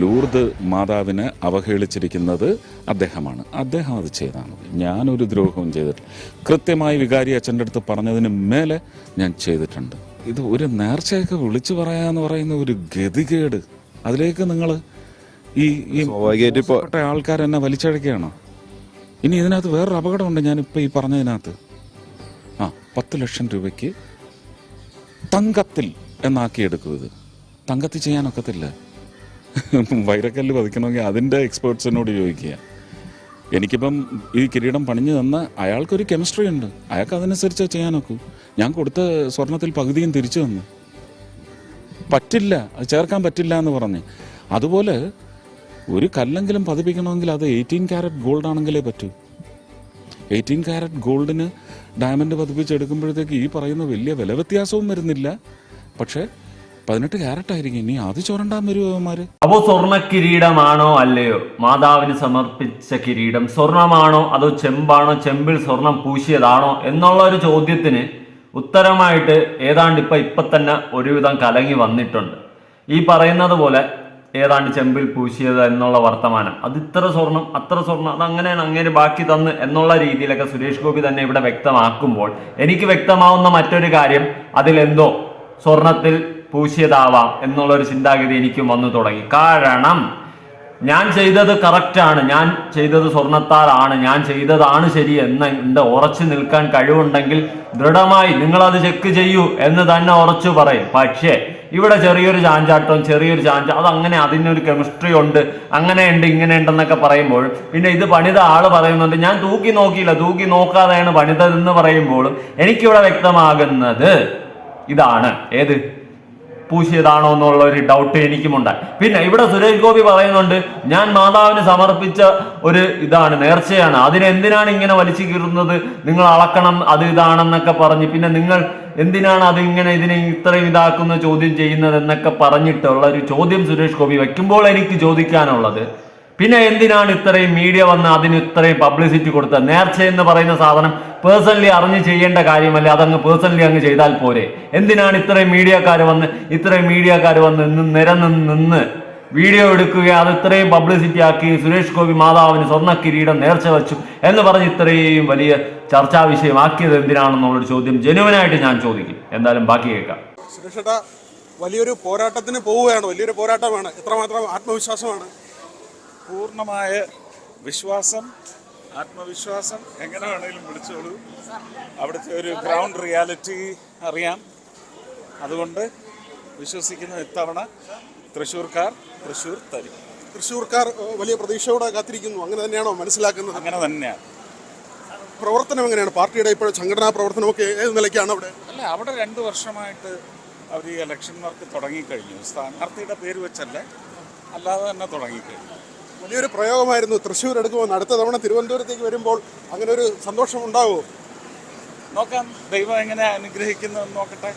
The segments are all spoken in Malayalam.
ലൂർദ് മാതാവിനെ അവഹേളിച്ചിരിക്കുന്നത് അദ്ദേഹമാണ്. അദ്ദേഹം അത് ചെയ്താണ്. ഞാനൊരു ദ്രോഹവും ചെയ്തിട്ടില്ല. കൃത്യമായി വികാരി അച്ഛന്റെ അടുത്ത് പറഞ്ഞതിന് മേലെ ഞാൻ ചെയ്തിട്ടുണ്ട്. ഇത് ഒരു നേർച്ചയൊക്കെ വിളിച്ചു പറയാന്ന് പറയുന്ന ഒരു ഗതികേട്. അതിലേക്ക് നിങ്ങൾ ഈ ഈ ആൾക്കാർ എന്നെ വലിച്ചഴക്കുകയാണോ? ഇനി ഇതിനകത്ത് വേറൊരു അപകടമുണ്ട് ഞാനിപ്പോൾ ഈ പറഞ്ഞതിനകത്ത്. ആ പത്ത് ലക്ഷം രൂപയ്ക്ക് തങ്കത്തിൽ എന്നാക്കിയെടുക്കും ഇത് തങ്കത്തിൽ ചെയ്യാനൊക്കത്തില്ല. വൈരക്കല്ല് പതിക്കണമെങ്കിൽ അതിന്റെ എക്സ്പേർട്സിനോട് ചോദിക്കുക. എനിക്കിപ്പം ഈ കിരീടം പണിഞ്ഞു തന്ന അയാൾക്കൊരു കെമിസ്ട്രി ഉണ്ട്. അയാൾക്ക് അതനുസരിച്ച് ചെയ്യാനൊക്കൂ. ഞാൻ കൊടുത്ത സ്വർണത്തിൽ പകുതിയും തിരിച്ചു തന്നു. പറ്റില്ല. അത് ചേർക്കാൻ പറ്റില്ല എന്ന് പറഞ്ഞ്. അതുപോലെ ഒരു കല്ലെങ്കിലും പതിപ്പിക്കണമെങ്കിൽ അത് എയ്റ്റീൻ ക്യാരറ്റ് ഗോൾഡ് ആണെങ്കിലേ പറ്റൂ. എയ്റ്റീൻ ക്യാരറ്റ് ഗോൾഡിന് ഡയമണ്ട് പതിപ്പിച്ചെടുക്കുമ്പോഴത്തേക്ക് ഈ പറയുന്ന വലിയ വില വ്യത്യാസവും വരുന്നില്ല. പക്ഷേ പതിനെട്ട് ക്യാരറ്റ് ആയിരിക്കും. ഇനി അത് ചോരണ്ടാൻ വരുമോ അപ്പോ സ്വർണ കിരീടമാണോ അല്ലയോ? മാതാവിന് സമർപ്പിച്ച കിരീടം സ്വർണമാണോ അതോ ചെമ്പാണോ? ചെമ്പിൽ സ്വർണം പൂശിയതാണോ എന്നുള്ള ഒരു ചോദ്യത്തിന് ഉത്തരമായിട്ട് ഏതാണ്ട് ഇപ്പൊ ഇപ്പൊ തന്നെ ഒരുവിധം കലങ്ങി വന്നിട്ടുണ്ട്. ഈ പറയുന്നത് പോലെ ഏതാണ്ട് ചെമ്പിൽ പൂശിയത് എന്നുള്ള വർത്തമാനം. അത് ഇത്ര സ്വർണം അത്ര സ്വർണം അത് അങ്ങനെയാണ് അങ്ങനെ ബാക്കി തന്ന് എന്നുള്ള രീതിയിലൊക്കെ സുരേഷ് ഗോപി തന്നെ ഇവിടെ വ്യക്തമാക്കുമ്പോൾ എനിക്ക് വ്യക്തമാവുന്ന മറ്റൊരു കാര്യം അതിലെന്തോ സ്വർണത്തിൽ പൂശിയതാവാം എന്നുള്ളൊരു ചിന്താഗതി എനിക്കും വന്നു തുടങ്ങി. കാരണം ഞാൻ ചെയ്തത് കറക്റ്റാണ് ഞാൻ ചെയ്തത് സ്വർണത്താലാണ്. ഞാൻ ചെയ്തതാണ് ശരി എന്ന് ഉണ്ട് ഉറച്ചു നിൽക്കാൻ കഴിവുണ്ടെങ്കിൽ ദൃഢമായി നിങ്ങളത് ചെക്ക് ചെയ്യൂ എന്ന് തന്നെ ഉറച്ചു പറയും. പക്ഷേ ഇവിടെ ചെറിയൊരു ചാഞ്ചാട്ടം ചെറിയൊരു ചാഞ്ച അത് അങ്ങനെ അതിനൊരു കെമിസ്ട്രി ഉണ്ട്. അങ്ങനെ ഉണ്ട് ഇങ്ങനെ ഉണ്ടെന്നൊക്കെ പറയുമ്പോൾ പിന്നെ ഇത് പണിത ആൾ പറയുന്നുണ്ട് ഞാൻ തൂക്കി നോക്കിയില്ല തൂക്കി നോക്കാതെയാണ് പണിതതെന്ന് പറയുമ്പോഴും എനിക്കിവിടെ വ്യക്തമാകുന്നത് ഇതാണ്. ഏത്? പൂശിയതാണോ എന്നുള്ള ഒരു ഡൗട്ട് എനിക്കുമുണ്ടായി പിന്നെ ഇവിടെ സുരേഷ് ഗോപി പറയുന്നുണ്ട് ഞാൻ മാതാവിന് സമർപ്പിച്ച ഒരു ഇതാണ് നേർച്ചയാണ്. അതിനെന്തിനാണ് ഇങ്ങനെ വലിച്ചു കീറുന്നത് നിങ്ങൾ അളക്കണം അത് ഇതാണെന്നൊക്കെ പറഞ്ഞ് പിന്നെ നിങ്ങൾ എന്തിനാണ് അത് ഇങ്ങനെ ഇതിനെ ഇത്രയും ഇതാക്കുന്ന ചോദ്യം ചെയ്യുന്നത് എന്നൊക്കെ പറഞ്ഞിട്ടുള്ള ഒരു ചോദ്യം സുരേഷ് ഗോപി വയ്ക്കുമ്പോൾ എനിക്ക് ചോദിക്കാനുള്ളത് പിന്നെ എന്തിനാണ് ഇത്രയും മീഡിയ വന്ന് അതിന് ഇത്രയും പബ്ലിസിറ്റി കൊടുത്തത്? നേർച്ച എന്ന് പറയുന്ന സാധനം പേഴ്സണലി അറിഞ്ഞ് ചെയ്യേണ്ട കാര്യമല്ല? അതങ്ങ് പേഴ്സണലി അങ്ങ് ചെയ്താൽ പോരെ. എന്തിനാണ് ഇത്രയും മീഡിയക്കാർ വന്ന് ഇത്രയും മീഡിയക്കാർ വന്ന് നിന്ന് നിരന്ന് നിന്ന് വീഡിയോ എടുക്കുക അത് ഇത്രയും പബ്ലിസിറ്റി ആക്കി സുരേഷ് ഗോപി മാതാവിന് സ്വർണ കിരീടം നേർച്ച വെച്ചു എന്ന് പറഞ്ഞ് ഇത്രയും വലിയ ചർച്ചാ വിഷയമാക്കിയത് എന്തിനാണെന്നുള്ളൊരു ചോദ്യം ജനുവനായിട്ട് ഞാൻ ചോദിക്കും. എന്തായാലും ബാക്കി കേൾക്കാം. വലിയൊരു പോരാട്ടത്തിന് പോവുകയാണ്. വലിയൊരു പോരാട്ടമാണ്. എത്രമാത്രം ആത്മവിശ്വാസമാണ്. പൂർണമായ വിശ്വാസം ആത്മവിശ്വാസം എങ്ങനെ വേണമെങ്കിലും വിളിച്ചോളൂ. അവിടുത്തെ ഒരു ഗ്രൗണ്ട് റിയാലിറ്റി അറിയാം. അതുകൊണ്ട് വിശ്വസിക്കുന്ന ഇത്തവണ തൃശ്ശൂർക്കാർ തൃശ്ശൂർ തരും. തൃശ്ശൂർക്കാർ വലിയ പ്രതീക്ഷയോടെ കാത്തിരിക്കുന്നു. അങ്ങനെ തന്നെയാണോ മനസ്സിലാക്കുന്നത്? അങ്ങനെ തന്നെയാണ് പ്രവർത്തനം എങ്ങനെയാണ്? പാർട്ടിയുടെ ഇപ്പോൾ സംഘടനാ പ്രവർത്തനമൊക്കെ ഏത് നിലയ്ക്കാണ് അവിടെ? അല്ല അവിടെ രണ്ട് വർഷമായിട്ട് അവർ ഈ ഇലക്ഷൻ വർക്ക് തുടങ്ങിക്കഴിഞ്ഞു. സ്ഥാനാർത്ഥിയുടെ പേര് വെച്ചല്ലേ അല്ലാതെ തന്നെ തുടങ്ങിക്കഴിഞ്ഞു. വലിയൊരു പ്രയോഗമായിരുന്നു. തൃശ്ശൂർ എടുക്കുമെന്ന് അടുത്ത തവണ തിരുവനന്തപുരത്തേക്ക് വരുമ്പോൾ അങ്ങനെ ഒരു സന്തോഷം ഉണ്ടാവുമോ നോക്കാം. ദൈവം എങ്ങനെ അനുഗ്രഹിക്കുന്നു നോക്കട്ടെ.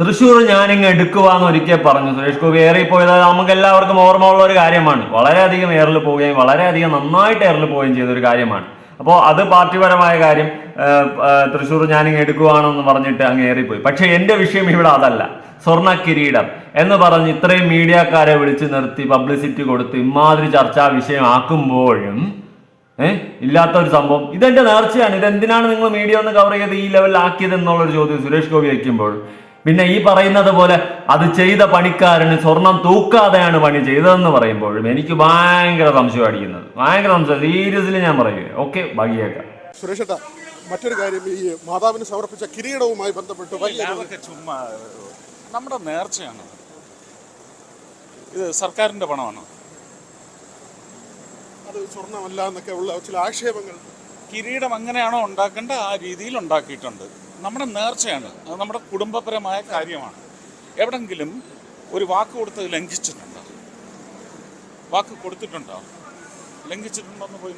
തൃശ്ശൂർ ഞാനിങ്ങ് എടുക്കുവാന്ന് ഒരിക്കൽ പറഞ്ഞു. സുരേഷ് ഗോപി ഏറി പോയത് നമുക്ക് എല്ലാവർക്കും ഓർമ്മ ഉള്ള ഒരു കാര്യമാണ്. വളരെയധികം എയറിൽ പോവുകയും വളരെയധികം നന്നായിട്ട് എയറിൽ പോവുകയും ചെയ്ത ഒരു കാര്യമാണ്. അപ്പോൾ അത് പാർട്ടിപരമായ കാര്യം തൃശ്ശൂർ ഞാനിങ്ങ് എടുക്കുവാണെന്ന് പറഞ്ഞിട്ട് അങ്ങ് ഏറിപ്പോയി. പക്ഷേ എന്റെ വിഷയം ഇവിടെ അതല്ല. സ്വർണ കിരീടം എന്ന് പറഞ്ഞ് ഇത്രയും മീഡിയക്കാരെ വിളിച്ചു നിർത്തി പബ്ലിസിറ്റി കൊടുത്ത് ഇമാതിരി ചർച്ചാ വിഷയമാക്കുമ്പോഴും ഏഹ് ഇല്ലാത്ത ഒരു സംഭവം. ഇതെന്റെ നേർച്ചയാണ്. ഇതെന്തിനാണ് നിങ്ങൾ മീഡിയ ഒന്ന് കവർ ചെയ്ത് ഈ ലെവലിൽ ആക്കിയത് എന്നുള്ളൊരു ചോദ്യം സുരേഷ് ഗോപി വയ്ക്കുമ്പോൾ പിന്നെ ഈ പറയുന്നത് പോലെ അത് ചെയ്ത പണിക്കാരന് സ്വർണം തൂക്കാതെയാണ് പണി ചെയ്തതെന്ന് പറയുമ്പോഴും എനിക്ക് ഭയങ്കര സംശയം അടിക്കുന്നത്. ഭയങ്കര സംശയം. സീരിയസ്ലി ഞാൻ പറയുക ഓക്കെ ഭാഗ്യേക്കാം സുരേഷേട്ടാ മറ്റൊരു കാര്യം ഈ മാതാവിന് സമർപ്പിച്ച കിരീടവുമായി ബന്ധപ്പെട്ട് വലിയ ചുമ്മാ നമ്മുടെ നേർച്ചയാണ് ഇത് സർക്കാരിന്റെ പണമാണ്. അത് സ്വർണമല്ല എന്നൊക്കെ ഉള്ള ചില ആക്ഷേപങ്ങൾ. കിരീടം അങ്ങനെയാണോ ഉണ്ടാക്കേണ്ട ആ രീതിയിൽ ഉണ്ടാക്കിയിട്ടുണ്ട്. നമ്മുടെ നേർച്ചയാണ്. അത് നമ്മുടെ കുടുംബപരമായ കാര്യമാണ്. എവിടെങ്കിലും ഒരു വാക്ക് കൊടുത്ത് ലംഘിച്ചിട്ടുണ്ടോ. വാക്ക് കൊടുത്തിട്ടുണ്ടോ? ലംഘിച്ചിട്ടുണ്ടോ എന്ന് പോയി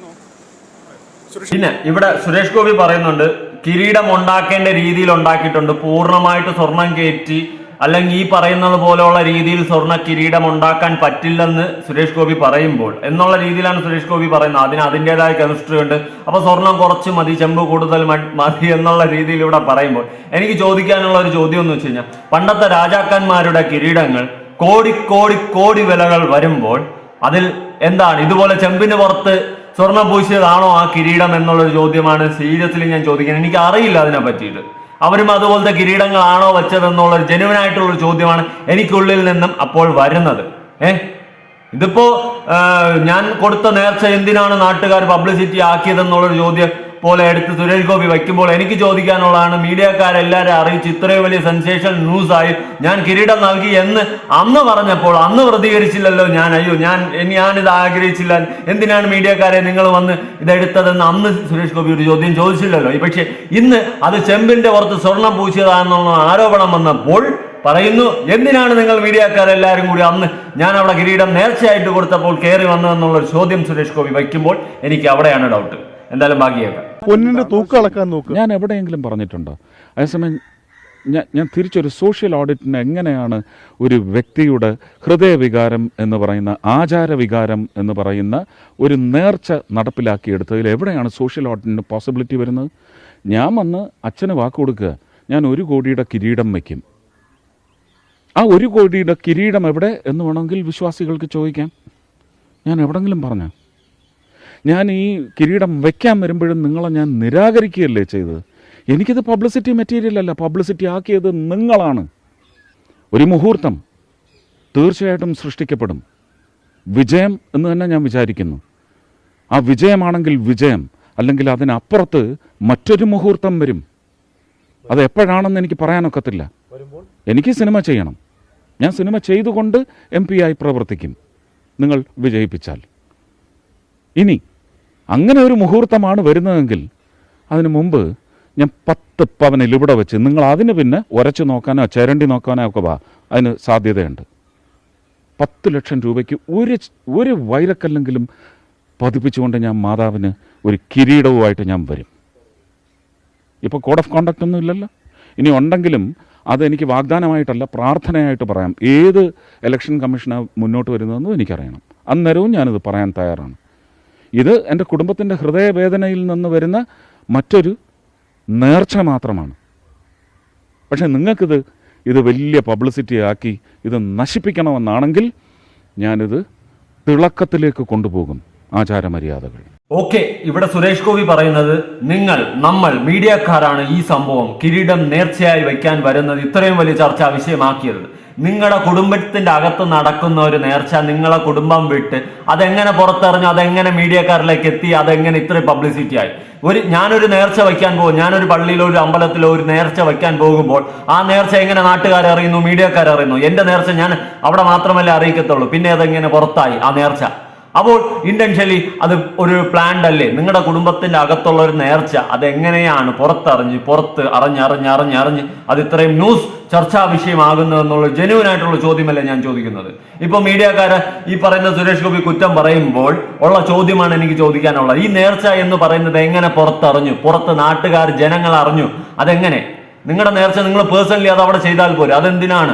പിന്നെ ഇവിടെ സുരേഷ് ഗോപി പറയുന്നുണ്ട് കിരീടം ഉണ്ടാക്കേണ്ട രീതിയിൽ ഉണ്ടാക്കിയിട്ടുണ്ട്. പൂർണമായിട്ട് സ്വർണം കയറ്റി അല്ലെങ്കിൽ ഈ പറയുന്നത് പോലെയുള്ള രീതിയിൽ സ്വർണ കിരീടം ഉണ്ടാക്കാൻ പറ്റില്ലെന്ന് സുരേഷ് ഗോപി പറയുമ്പോൾ എന്നുള്ള രീതിയിലാണ് സുരേഷ് ഗോപി പറയുന്നത്. അതിന് അതിന്റെതായ കെമിസ്ട്രി ഉണ്ട്. അപ്പൊ സ്വർണം കുറച്ച് മതി ചെമ്പ് കൂടുതൽ മതി എന്നുള്ള രീതിയിൽ ഇവിടെ പറയുമ്പോൾ എനിക്ക് ചോദിക്കാനുള്ള ഒരു ചോദ്യം എന്ന് വെച്ച് കഴിഞ്ഞാൽ പണ്ടത്തെ രാജാക്കന്മാരുടെ കിരീടങ്ങൾ കോടി കോടി കോടി വിലകൾ വരുമ്പോൾ അതിൽ എന്താണ്? ഇതുപോലെ ചെമ്പിന് പുറത്ത് സ്വർണം പൂശിയതാണോ ആ കിരീടം എന്നുള്ളൊരു ചോദ്യമാണ് സീരിയസ്ലി ഞാൻ ചോദിക്കുന്നത്. എനിക്ക് അറിയില്ല അതിനെ പറ്റിയിട്ട് അവരും അതുപോലത്തെ കിരീടങ്ങളാണോ ഒരു ജെനുവൻ ആയിട്ടുള്ള ഒരു ചോദ്യമാണ് എനിക്കുള്ളിൽ നിന്നും അപ്പോൾ വരുന്നത്. ഏഹ് ഇതിപ്പോ ഞാൻ കൊടുത്ത നേർച്ച എന്തിനാണ് നാട്ടുകാർ പബ്ലിസിറ്റി ആക്കിയതെന്നുള്ളൊരു ചോദ്യം പോലെ എടുത്ത് സുരേഷ് ഗോപി വയ്ക്കുമ്പോൾ എനിക്ക് ചോദിക്കാനുള്ളതാണ് മീഡിയക്കാരെല്ലാവരും അറിയിച്ച് ഇത്രയും വലിയ സെൻസേഷൻ ന്യൂസ് ആയി ഞാൻ കിരീടം നൽകി എന്ന് അന്ന് പറഞ്ഞപ്പോൾ അന്ന് പ്രതികരിച്ചില്ലല്ലോ ഞാൻ. അയ്യോ ഞാൻ ഞാനിത് ആഗ്രഹിച്ചില്ല. എന്തിനാണ് മീഡിയക്കാരെ നിങ്ങൾ വന്ന് ഇതെടുത്തതെന്ന് അന്ന് സുരേഷ് ഗോപി ഒരു ചോദ്യം ചോദിച്ചില്ലല്ലോ. പക്ഷെ ഇന്ന് അത് ചെമ്പിന്റെ പുറത്ത് സ്വർണം പൂശിയതാണെന്നുള്ള ആരോപണം വന്നപ്പോൾ പറയുന്നു എന്തിനാണ് നിങ്ങൾ മീഡിയക്കാരെല്ലാവരും കൂടി അന്ന് ഞാൻ അവിടെ കിരീടം നേർച്ചയായിട്ട് കൊടുത്തപ്പോൾ കയറി വന്നതെന്നുള്ള ചോദ്യം സുരേഷ് ഗോപി വയ്ക്കുമ്പോൾ എനിക്ക് അവിടെയാണ് ഡൗട്ട് എന്തായാലും ബാക്കിയേക്കാം പൊന്നിന്റെ തൂക്ക് അളക്കാൻ നോക്കുക ഞാൻ എവിടെയെങ്കിലും പറഞ്ഞിട്ടുണ്ടോ? അതേസമയം ഞാൻ ഞാൻ തിരിച്ചൊരു സോഷ്യൽ ഓഡിറ്റിന് എങ്ങനെയാണ് ഒരു വ്യക്തിയുടെ ഹൃദയവികാരം എന്ന് പറയുന്ന ആചാരവികാരം എന്ന് പറയുന്ന ഒരു നേർച്ച നടപ്പിലാക്കിയെടുത്തതിൽ എവിടെയാണ് സോഷ്യൽ ഓഡിറ്റിന് പോസിബിലിറ്റി വരുന്നത്? ഞാൻ വന്ന് അച്ഛന് വാക്ക് കൊടുക്കുക. ഞാൻ ഒരു കോടിയുടെ കിരീടം വയ്ക്കും. ആ ഒരു കോടിയുടെ കിരീടം എവിടെ എന്ന് വേണമെങ്കിൽ വിശ്വാസികൾക്ക് ചോദിക്കാം. ഞാൻ എവിടെങ്കിലും പറഞ്ഞ? ഞാൻ ഈ കിരീടം വയ്ക്കാൻ വരുമ്പോഴും നിങ്ങളെ ഞാൻ നിരാകരിക്കുകയല്ലേ ചെയ്തത്? എനിക്കിത് പബ്ലിസിറ്റി മെറ്റീരിയൽ അല്ല. പബ്ലിസിറ്റി ആക്കിയത് നിങ്ങളാണ്. ഒരു മുഹൂർത്തം തീർച്ചയായിട്ടും സൃഷ്ടിക്കപ്പെടും. വിജയം എന്ന് തന്നെ ഞാൻ വിചാരിക്കുന്നു. ആ വിജയമാണെങ്കിൽ വിജയം അല്ലെങ്കിൽ അതിനപ്പുറത്ത് മറ്റൊരു മുഹൂർത്തം വരും. അത് എപ്പോഴാണെന്ന് എനിക്ക് പറയാനൊക്കത്തില്ല. എനിക്ക് സിനിമ ചെയ്യണം. ഞാൻ സിനിമ ചെയ്തുകൊണ്ട് എം പി ആയി പ്രവർത്തിക്കും. നിങ്ങൾ വിജയിപ്പിച്ചാൽ. ഇനി അങ്ങനെ ഒരു മുഹൂർത്തമാണ് വരുന്നതെങ്കിൽ അതിനു മുമ്പ് ഞാൻ പത്ത് പവനിൽ ഇവിടെ വെച്ച് നിങ്ങൾ അതിന് പിന്നെ ഉരച്ചു നോക്കാനോ ചേരണ്ടി നോക്കാനോ ഒക്കെ വാ. അതിന് സാധ്യതയുണ്ട്. പത്ത് ലക്ഷം രൂപയ്ക്ക് ഒരു ഒരു വൈരക്കല്ലെങ്കിലും പതിപ്പിച്ചുകൊണ്ട് ഞാൻ മാതാവിന് ഒരു കിരീടവുമായിട്ട് ഞാൻ വരും. ഇപ്പോൾ കോഡ് ഓഫ് കോണ്ടക്റ്റ് ഒന്നും ഇല്ലല്ലോ. ഇനി ഉണ്ടെങ്കിലും അതെനിക്ക് വാഗ്ദാനമായിട്ടല്ല പ്രാർത്ഥനയായിട്ട് പറയാം. ഏത് ഇലക്ഷൻ കമ്മീഷനാണ് മുന്നോട്ട് വരുന്നതെന്നും എനിക്കറിയണം. അന്നേരവും ഞാനിത് പറയാൻ തയ്യാറാണ്. ഇത് എന്റെ കുടുംബത്തിന്റെ ഹൃദയവേദനയിൽ നിന്ന് വരുന്ന മറ്റൊരു നേർച്ച മാത്രമാണ്. പക്ഷേ നിങ്ങൾക്കിത് ഇത് വലിയ പബ്ലിസിറ്റി ആക്കി ഇത് നശിപ്പിക്കണമെന്നാണെങ്കിൽ ഞാനിത് തിളക്കത്തിലേക്ക് കൊണ്ടുപോകും ആചാരമര്യാദകൾ. ഓക്കെ ഇവിടെ സുരേഷ് ഗോപി പറയുന്നത് നിങ്ങൾ നമ്മൾ മീഡിയക്കാരാണ് ഈ സംഭവം. കിരീടം നേർച്ചയായി വയ്ക്കാൻ വരുന്നത് ഇത്രയും വലിയ ചർച്ചാ വിഷയമാക്കിയത് നിങ്ങളുടെ കുടുംബത്തിന്റെ അകത്ത് നടക്കുന്ന ഒരു നേർച്ച നിങ്ങളെ കുടുംബം വിട്ട് അതെങ്ങനെ പുറത്തെറിഞ്ഞു അതെങ്ങനെ മീഡിയക്കാരിലേക്ക് എത്തി അതെങ്ങനെ ഇത്രയും പബ്ലിസിറ്റി ആയി? ഒരു ഞാനൊരു നേർച്ച വയ്ക്കാൻ പോകും ഞാനൊരു പള്ളിയിലോ ഒരു അമ്പലത്തിലോ ഒരു നേർച്ച വയ്ക്കാൻ പോകുമ്പോൾ ആ നേർച്ച എങ്ങനെ നാട്ടുകാരെ അറിയുന്നു മീഡിയക്കാരെ അറിയുന്നു? എന്റെ നേർച്ച ഞാൻ അവിടെ മാത്രമല്ലേ അറിയിക്കത്തുള്ളൂ. പിന്നെ അതെങ്ങനെ പുറത്തായി ആ നേർച്ച? അപ്പോൾ ഇന്റൻഷ്യലി അത് ഒരു പ്ലാന്റ് അല്ലേ? നിങ്ങളുടെ കുടുംബത്തിന്റെ അകത്തുള്ള ഒരു നേർച്ച അതെങ്ങനെയാണ് പുറത്തറിഞ്ഞ് പുറത്ത് അറിഞ്ഞറിഞ്ഞ് അറിഞ്ഞറിഞ്ഞ് അത് ഇത്രയും ന്യൂസ് ചർച്ചാ വിഷയമാകുന്നു എന്നുള്ള ജെന്യൂൻ ആയിട്ടുള്ള ചോദ്യമല്ലേ ഞാൻ ചോദിക്കുന്നത്. ഇപ്പൊ മീഡിയക്കാര് ഈ പറയുന്ന സുരേഷ് ഗോപി കുറ്റം പറയുമ്പോൾ ഉള്ള ചോദ്യമാണ് എനിക്ക് ചോദിക്കാനുള്ളത്. ഈ നേർച്ച എന്ന് പറയുന്നത് എങ്ങനെ പുറത്തറിഞ്ഞു? പുറത്ത് നാട്ടുകാർ ജനങ്ങൾ അറിഞ്ഞു. അതെങ്ങനെ? നിങ്ങളുടെ നേർച്ച നിങ്ങൾ പേഴ്സണലി അത് അവിടെ ചെയ്താൽ പോരെ. അതെന്തിനാണ്?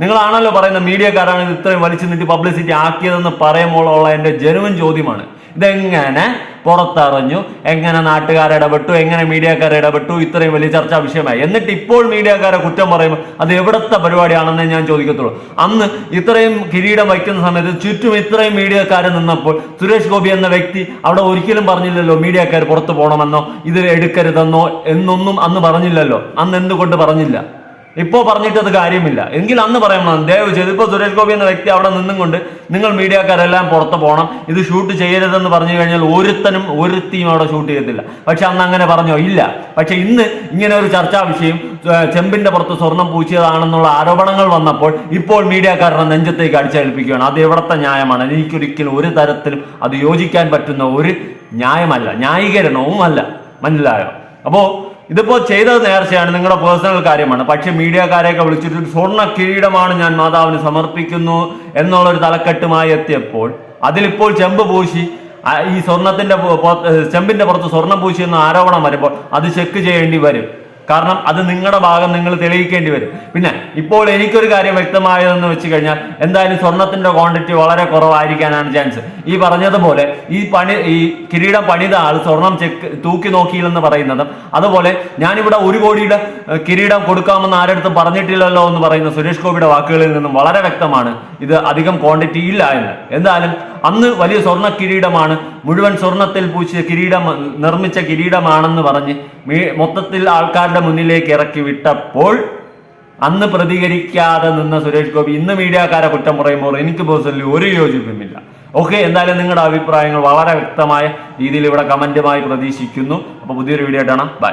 നിങ്ങളാണല്ലോ പറയുന്ന മീഡിയക്കാരാണ് ഇത് ഇത്രയും വലിച്ചു നീട്ടി പബ്ലിസിറ്റി ആക്കിയതെന്ന് പറയുമ്പോഴുള്ള എന്റെ ജനുവൻ ചോദ്യമാണ്. ഇതെങ്ങനെ പുറത്തറിഞ്ഞു? എങ്ങനെ നാട്ടുകാർ ഇടപെട്ടു? എങ്ങനെ മീഡിയക്കാർ ഇടപെട്ടു? ഇത്രയും വലിയ ചർച്ചാ വിഷയമായി. എന്നിട്ട് ഇപ്പോൾ മീഡിയക്കാരെ കുറ്റം പറയുമ്പോൾ അത് എവിടത്തെ പരിപാടിയാണെന്ന് ഞാൻ ചോദിക്കത്തുള്ളൂ. അന്ന് ഇത്രയും കിരീടം വയ്ക്കുന്ന സമയത്ത് ചുറ്റും ഇത്രയും മീഡിയക്കാർ നിന്നപ്പോൾ സുരേഷ് ഗോപി എന്ന വ്യക്തി അവിടെ ഒരിക്കലും പറഞ്ഞില്ലല്ലോ മീഡിയക്കാർ പുറത്തു പോകണമെന്നോ ഇത് എടുക്കരുതെന്നോ എന്നൊന്നും അന്ന് പറഞ്ഞില്ലല്ലോ. അന്ന് എന്തുകൊണ്ട് പറഞ്ഞില്ല? ഇപ്പോ പറഞ്ഞിട്ട് അത് കാര്യമില്ല. എങ്കിൽ അന്ന് പറയണം ദയവ് ചെയ്ത് ഇപ്പോൾ സുരേഷ് ഗോപി എന്ന വ്യക്തി അവിടെ നിന്നും കൊണ്ട് നിങ്ങൾ മീഡിയക്കാരെല്ലാം പുറത്ത് പോകണം ഇത് ഷൂട്ട് ചെയ്യരുതെന്ന് പറഞ്ഞു കഴിഞ്ഞാൽ ഒരുത്തനും ഒരുത്തിയും അവിടെ ഷൂട്ട് ചെയ്യത്തില്ല. പക്ഷെ അന്ന് അങ്ങനെ പറഞ്ഞോ? ഇല്ല. പക്ഷെ ഇന്ന് ഇങ്ങനെ ഒരു ചർച്ചാ വിഷയം ചെമ്പിന്റെ പുറത്ത് സ്വർണം പൂച്ചിയതാണെന്നുള്ള ആരോപണങ്ങൾ വന്നപ്പോൾ ഇപ്പോൾ മീഡിയക്കാരുടെ നെഞ്ചത്തേക്ക് അടിച്ചേൽപ്പിക്കുകയാണ്. അത് എവിടത്തെ ന്യായമാണ്? എനിക്കൊരിക്കലും ഒരു തരത്തിലും അത് യോജിക്കാൻ പറ്റുന്ന ഒരു ന്യായമല്ല. ന്യായീകരണവും അല്ല മനസ്സിലായോ? അപ്പോ ഇതിപ്പോ ചെയ്തത് നേർച്ചയാണ് നിങ്ങളുടെ പേഴ്സണൽ കാര്യമാണ്. പക്ഷെ മീഡിയക്കാരെയൊക്കെ വിളിച്ചിട്ട് സ്വർണ കിരീടമാണ് ഞാൻ മാതാവിന് സമർപ്പിക്കുന്നു എന്നുള്ള ഒരു തലക്കെട്ടുമായി എത്തിയപ്പോൾ അതിലിപ്പോൾ ചെമ്പ് പൂശി ഈ സ്വർണത്തിന്റെ ചെമ്പിന്റെ പുറത്ത് സ്വർണം പൂശി എന്ന ആരോപണം വരുമ്പോൾ അത് ചെക്ക് ചെയ്യേണ്ടി വരും. കാരണം അത് നിങ്ങളുടെ ഭാഗം നിങ്ങൾ തെളിയിക്കേണ്ടി വരും. പിന്നെ ഇപ്പോൾ എനിക്കൊരു കാര്യം വ്യക്തമായതെന്ന് വെച്ച് കഴിഞ്ഞാൽ എന്തായാലും സ്വർണത്തിന്റെ ക്വാണ്ടിറ്റി വളരെ കുറവായിരിക്കാനാണ് ചാൻസ് ഈ പറഞ്ഞതുപോലെ ഈ പണി ഈ കിരീടം പണിത ആൾ സ്വർണം ചെക്ക് തൂക്കി നോക്കിയില്ലെന്ന് പറയുന്നത് അതുപോലെ ഞാനിവിടെ ഒരു കോടിയുടെ കിരീടം കൊടുക്കാമെന്ന് ആരടുത്തും പറഞ്ഞിട്ടില്ലല്ലോ എന്ന് പറയുന്ന സുരേഷ് ഗോപിയുടെ വാക്കുകളിൽ നിന്നും വളരെ വ്യക്തമാണ് ഇത് അധികം ക്വാണ്ടിറ്റി ഇല്ല എന്ന്. എന്തായാലും അന്ന് വലിയ സ്വർണ കിരീടമാണ് മുഴുവൻ സ്വർണത്തിൽ പൂച്ച കിരീടം നിർമ്മിച്ച കിരീടമാണെന്ന് പറഞ്ഞ് മൊത്തത്തിൽ ആൾക്കാരുടെ മുന്നിലേക്ക് ഇറക്കി വിട്ടപ്പോൾ അന്ന് പ്രതികരിക്കാതെ നിന്ന സുരേഷ് ഗോപി ഇന്ന് മീഡിയക്കാരെ കുറ്റം പറയുമ്പോൾ എനിക്ക് പേഴ്സണലി ഒരു യോജിപ്പുമില്ല. ഓക്കെ എന്തായാലും നിങ്ങളുടെ അഭിപ്രായങ്ങൾ വളരെ വ്യക്തമായ രീതിയിൽ ഇവിടെ കമന്റുമായി പ്രതീക്ഷിക്കുന്നു. അപ്പോൾ പുതിയൊരു വീഡിയോ ആയിട്ടാണ് ബൈ